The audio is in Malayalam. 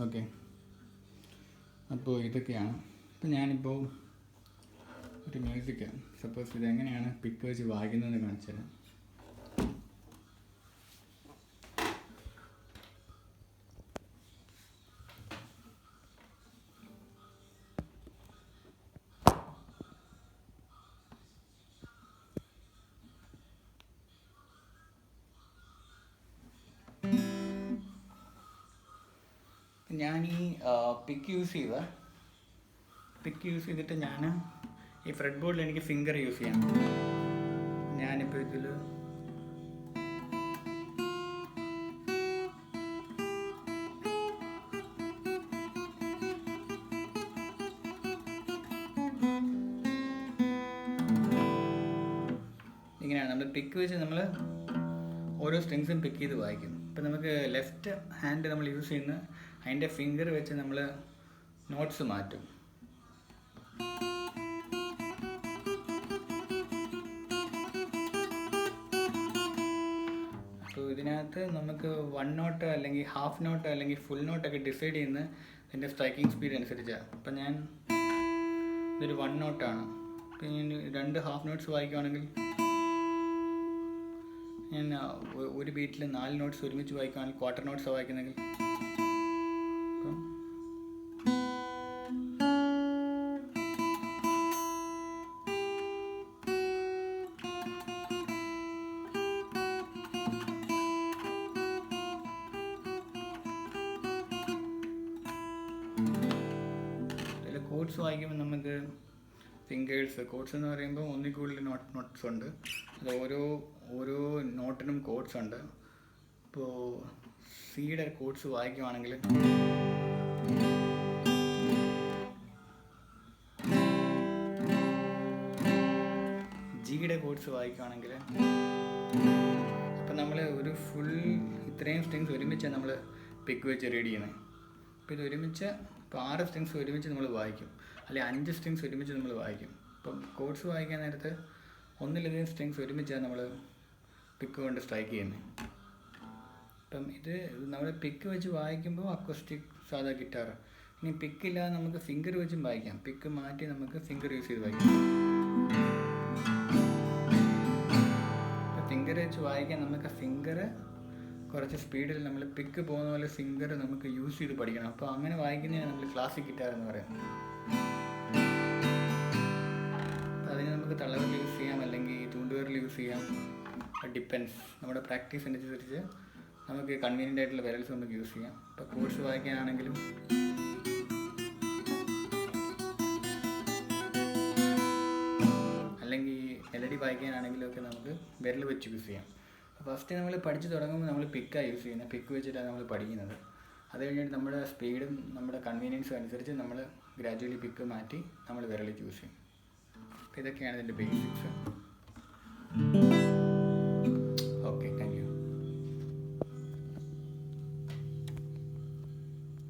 ഓക്കെ. അപ്പോൾ ഇതൊക്കെയാണ്. ഇപ്പം ഞാനിപ്പോൾ ഒരു മ്യൂസിക്. സപ്പോസ് ഇതെങ്ങനെയാണ് പിക്ക് വെച്ച് വായിക്കുന്നതെന്ന് കാണിച്ചു തരാം ഞാൻ ഈ പിക്ക് യൂസ് ചെയ്ത പിക്ക് യൂസ് ചെയ്തിട്ട് ഞാൻ ഈ ഫ്രെഡ് ബോർഡിൽ എനിക്ക് ഫിംഗർ യൂസ് ചെയ്യാം. ഞാനിപ്പോൾ ഇതിൽ ഇങ്ങനെയാണ് നമ്മൾ പിക്ക് വെച്ച് നമ്മൾ ഓരോ സ്ട്രിങ്സും പിക്ക് ചെയ്ത് വായിക്കുന്നു. ഇപ്പം നമുക്ക് ലെഫ്റ്റ് ഹാൻഡ് നമ്മൾ യൂസ് ചെയ്യുന്ന അതിന്റെ ഫിംഗർ വെച്ച് നമ്മൾ നോട്ട്സ് മാറ്റും. അപ്പോൾ ഇതിനകത്ത് നമുക്ക് വൺ നോട്ട് അല്ലെങ്കിൽ ഹാഫ് നോട്ട് അല്ലെങ്കിൽ ഫുൾ നോട്ടൊക്കെ ഡിസൈഡ് ചെയ്യുന്ന ഇതിന്റെ സ്ട്രൈക്കിംഗ് സ്പീഡ് അനുസരിച്ചാണ് അപ്പം ഞാൻ ഇതൊരു വൺ നോട്ടാണ് പിന്നെ രണ്ട് ഹാഫ് നോട്ട്സ് വായിക്കുകയാണെങ്കിൽ ഞാൻ ഒരു ബീറ്റിൽ നാല് നോട്ട്സ് ഒരുമിച്ച് വായിക്കുകയാണെങ്കിൽ ക്വാർട്ടർ നോട്ട്സ് വായിക്കുന്നെങ്കിൽ കോഡ്സ് വായിക്കുമ്പോൾ നമുക്ക് ഫിംഗേഴ്സ് കോഡ്സ് എന്ന് പറയുമ്പോൾ ഒന്നിൽ കൂടുതൽ നോട്ട് നോട്ട്സ് ഉണ്ട്. അത് ഓരോ ഓരോ നോട്ടിനും കോഡ്സ് ഉണ്ട്. ഇപ്പോൾ സിയുടെ കോഡ്സ് വായിക്കുവാണെങ്കിൽ ജിയുടെ കോഡ്സ് വായിക്കുവാണെങ്കിൽ അപ്പം നമ്മൾ ഒരു ഫുൾ ഇത്രയും സ്ട്രിങ്സ് ഒരുമിച്ച് നമ്മൾ പിക്ക് വെച്ച് റീഡ് ചെയ്യുന്നത് അപ്പോൾ ഇത് ഒരുമിച്ച് ഇപ്പോൾ ആറ് സ്ട്രിങ്സ് ഒരുമിച്ച് നമ്മൾ വായിക്കും. അല്ലെങ്കിൽ അഞ്ച് സ്ട്രിങ്സ് ഒരുമിച്ച് നമ്മൾ വായിക്കും. ഇപ്പം കോഡ്സ് വായിക്കാൻ നേരത്ത് ഒന്നിലധികം സ്ട്രിങ്സ് ഒരുമിച്ചാണ് നമ്മൾ പിക്ക് കൊണ്ട് സ്ട്രൈക്ക് ചെയ്യുന്നത് അപ്പം ഇത് നമ്മൾ പിക്ക് വെച്ച് വായിക്കുമ്പോൾ അക്വസ്റ്റിക് സാധാ ഗിറ്റാർ ഇനി പിക്കില്ലാതെ നമുക്ക് ഫിംഗർ വെച്ചും വായിക്കാം. പിക്ക് മാറ്റി നമുക്ക് ഫിംഗർ യൂസ് ചെയ്ത് വായിക്കാം. ഫിംഗർ വെച്ച് വായിക്കാൻ നമുക്ക് ഫിംഗർ കുറച്ച് സ്പീഡിൽ നമ്മൾ പിക്ക് പോകുന്ന പോലെ സിംഗർ നമുക്ക് യൂസ് ചെയ്ത് പഠിക്കണം. അപ്പോൾ അങ്ങനെ വായിക്കുന്നതിന് നമ്മൾ ക്ലാസിക് ഗിറ്റാർ എന്ന് പറയുന്നത് അതിന് നമുക്ക് തളവിൽ യൂസ് ചെയ്യാം അല്ലെങ്കിൽ ചൂണ്ടുവിരൽ യൂസ് ചെയ്യാം. ഡിപ്പെൻസ് നമ്മുടെ പ്രാക്ടീസ് അനുസരിച്ച് നമുക്ക് കൺവീനിയന്റ് ആയിട്ടുള്ള വിരൽസ് നമുക്ക് യൂസ് ചെയ്യാം. ഇപ്പോൾ കോഴ്സ് വായിക്കാനാണെങ്കിലും അല്ലെങ്കിൽ മെലഡി വായിക്കാനാണെങ്കിലും ഒക്കെ നമുക്ക് വിരൽ വെച്ച് യൂസ് ചെയ്യാം. ഫസ്റ്റ് നമ്മൾ പഠിച്ച് തുടങ്ങുമ്പോൾ നമ്മൾ പിക്കാണ് യൂസ് ചെയ്യുന്നത്. പിക്ക് വെച്ചിട്ടാണ് നമ്മൾ പഠിക്കുന്നത്. അത് കഴിഞ്ഞിട്ട് നമ്മുടെ സ്പീഡും നമ്മുടെ കൺവീനിയൻസും അനുസരിച്ച് നമ്മൾ ഗ്രാജുവലി പിക്ക് മാറ്റി നമ്മൾ വിരൽ യൂസ് ചെയ്യും. ഇതൊക്കെയാണ് ഇതിന്റെ ബേസിക്സ്